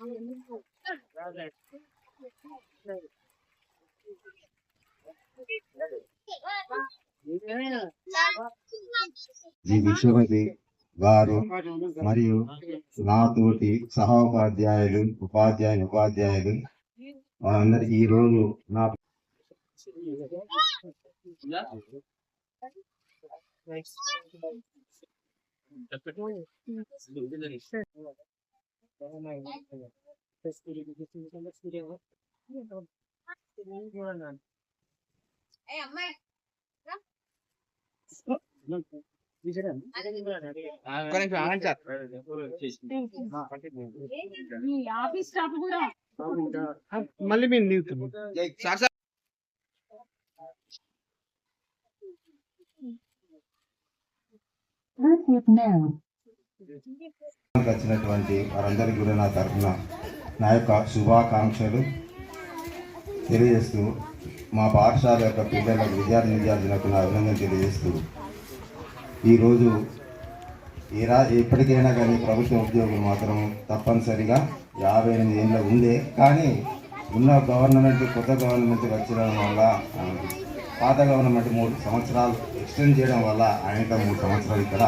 ఈ విషయమై గారు మరియు నాతోటి సహోపాధ్యాయులు ఉపాధ్యాయులు ఉపాధ్యాయులు వారందరికీ ఈ రోజు నా ఆఫీస్ స్టాఫ్ కూడా మళ్ళీ మేము వచ్చినటువంటి వారందరికీ కూడా నా తరఫున నా యొక్క శుభాకాంక్షలు తెలియజేస్తూ మా పాఠశాల యొక్క పిల్లలకు విద్యార్థి విద్యార్థులకు నా అభినందన తెలియజేస్తూ ఈరోజు ఏ రా ఎప్పటికైనా కానీ ప్రభుత్వ ఉద్యోగులు మాత్రం తప్పనిసరిగా యాభై ఎనిమిది ఏళ్ళ ఉందే కానీ ఉన్న గవర్నమెంట్ కొత్త గవర్నమెంట్ వచ్చడం వల్ల పాత గవర్నమెంట్ మూడు సంవత్సరాలు ఎక్స్టెండ్ చేయడం వల్ల ఆయన మూడు సంవత్సరాలు ఇక్కడ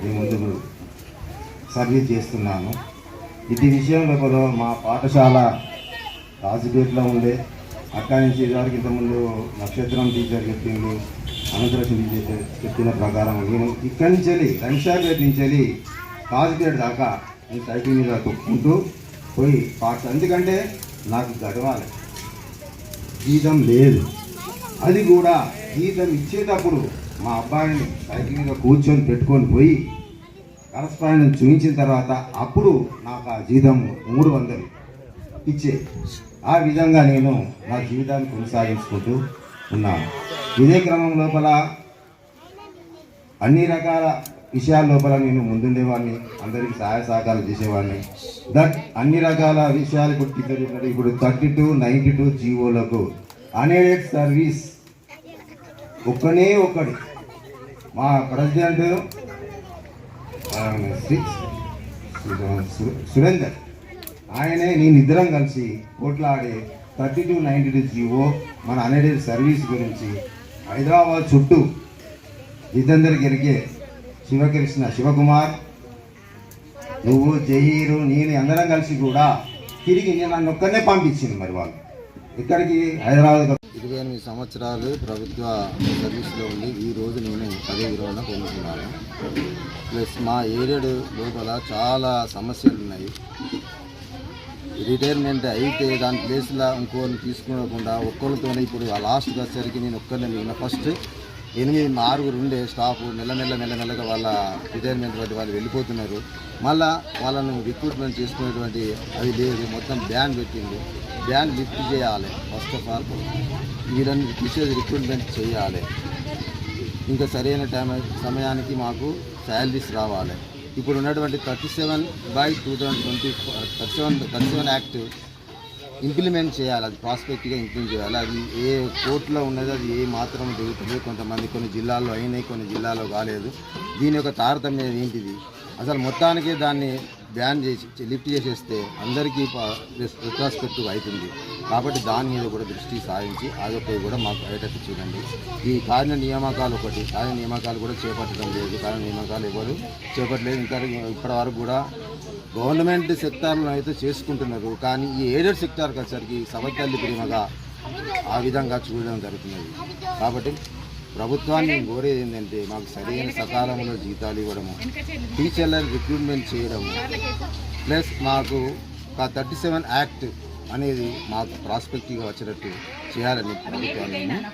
మీ ముందు సర్వీస్ చేస్తున్నాను. ఇది విషయంలో కూడా మా పాఠశాల రాజుపేటలో ఉండే అక్కడి నుంచి ఇదివరకు ఇంతకుముందు నక్షత్రం టీచర్ చెప్పిండు అనంతరం టీచర్ చెప్పిన ప్రకారం నేను ఇక్కడి నుంచి వెళ్ళి రంశాపేట నుంచి వెళ్ళి కాజుపేట దాకా నేను సైకిల్ మీద తొక్కుంటూ పోయి పాఠ ఎందుకంటే నాకు గడవాలి జీతం లేదు. అది కూడా జీతం ఇచ్చేటప్పుడు మా అబ్బాయిని సైకిల్ మీద కూర్చొని పెట్టుకొని పోయి కరస్పాండెన్స్ చూపించిన తర్వాత అప్పుడు నాకు ఆ జీతం మూడు వందలు ఇచ్చే ఆ విధంగా నేను నా జీవితాన్ని కొనసాగించుకుంటూ ఉన్నాను. ఇదే క్రమం లోపల అన్ని రకాల విషయాల లోపల నేను ముందుండేవాడిని అందరికీ సహాయ సహకారాలు చేసేవాడిని. దట్ అన్ని రకాల విషయాలు ఇప్పుడు ఇప్పుడు థర్టీ టూ నైంటీ టూ జీవోలకు అనేడెడ్ సర్వీస్ ఒక్కనే ఒక్కడి. మా ప్రెసిడెంట్ శ్రీ సు- సురేందర్. ఆయనే నేను ఇద్దరం కలిసి కోట్లాడే thirty two ninety two GO మన అనేది సర్వీస్ గురించి హైదరాబాద్ చుట్టూ జితేందర్ గిరిగే శివకృష్ణ శివకుమార్ నువ్వు జయీరు నేను అందరం కలిసి కూడా తిరిగి నేను నన్ను ఒక్కనే పంపించింది మరి వాళ్ళు. ఇక్కడికి హైదరాబాద్ ఇరవై ఎనిమిది సంవత్సరాలు ప్రభుత్వ సర్వీస్లో ఉండి ఈ రోజు నేను పదవి విరమణ పొందుతున్నాను. ప్లస్ మా ఏరియడ్ లోపల చాలా సమస్యలు ఉన్నాయి. రిటైర్మెంట్ అయితే దాని ప్లేస్లో ఇంకోరిని తీసుకోకుండా ఒక్కరితోనే ఇప్పుడు ఆ లాస్ట్కి వచ్చేసరికి నేను ఒక్కరిని మిగిలిన ఫస్ట్ ఎనిమిది ఆరుగురు ఉండే స్టాఫ్ నెల నెల నెల నెలగా వాళ్ళ రిటైర్మెంట్ బట్టి వాళ్ళు వెళ్ళిపోతున్నారు. మళ్ళా వాళ్ళను రిక్రూట్మెంట్ చేసుకునేటువంటి అది లేదు. మొత్తం బ్యాన్ పెట్టింది. బ్యాన్ లిఫ్ట్ చేయాలి ఫస్ట్ ఆఫ్ ఆల్ వీళ్ళని తీసేది రిక్రూట్మెంట్ చేయాలి. ఇంకా సరైన టైం సమయానికి మాకు శాలరీస్ రావాలి. ఇప్పుడు ఉన్నటువంటి thirty seven by two thousand twenty thirty seven thirty seven act implement చేయాలి. అది ప్రాస్పెక్ట్గా ఇంప్లిమెంట్ చేయాలి. అది ఏ కోర్టులో ఉన్నది అది ఏ మాత్రం జరుగుతుంది కొంతమంది కొన్ని జిల్లాల్లో అయినాయి కొన్ని జిల్లాల్లో కాలేదు. దీని యొక్క తారతమ్యం ఏంటిది? అసలు మొత్తానికి దాన్ని బ్యాన్ చేసి లిఫ్ట్ చేసేస్తే అందరికీ రిట్రాస్పెక్టివ్ అవుతుంది. కాబట్టి దాని మీద కూడా దృష్టి సారించి అదొకటి కూడా మాకు అయ్యేటట్టు చూడండి. ఈ కార్య నియామకాలు ఒకటి కార్య నియామకాలు కూడా చేపట్టడం లేదు. కార్య నియామకాలు ఎవరు చేపట్టలేదు. ఇంకా ఇప్పటి వరకు కూడా గవర్నమెంట్ సెక్టార్లో అయితే చేసుకుంటున్నారు. కానీ ఈ ఎయిడెడ్ సెక్టార్కి వచ్చేసరికి సవతల్లి ప్రేమగా ఆ విధంగా చూడడం జరుగుతున్నది. కాబట్టి ప్రభుత్వాన్ని నేను కోరేది ఏంటంటే మాకు సరైన సకాలంలో జీతాలు ఇవ్వడము టీచర్ల రిక్రూట్మెంట్ చేయడము ప్లస్ మాకు థర్టీ సెవెన్ యాక్ట్ అనేది మాకు ప్రాస్పెక్టివ్గా వచ్చినట్టు చేయాలని ప్రభుత్వాన్ని నేను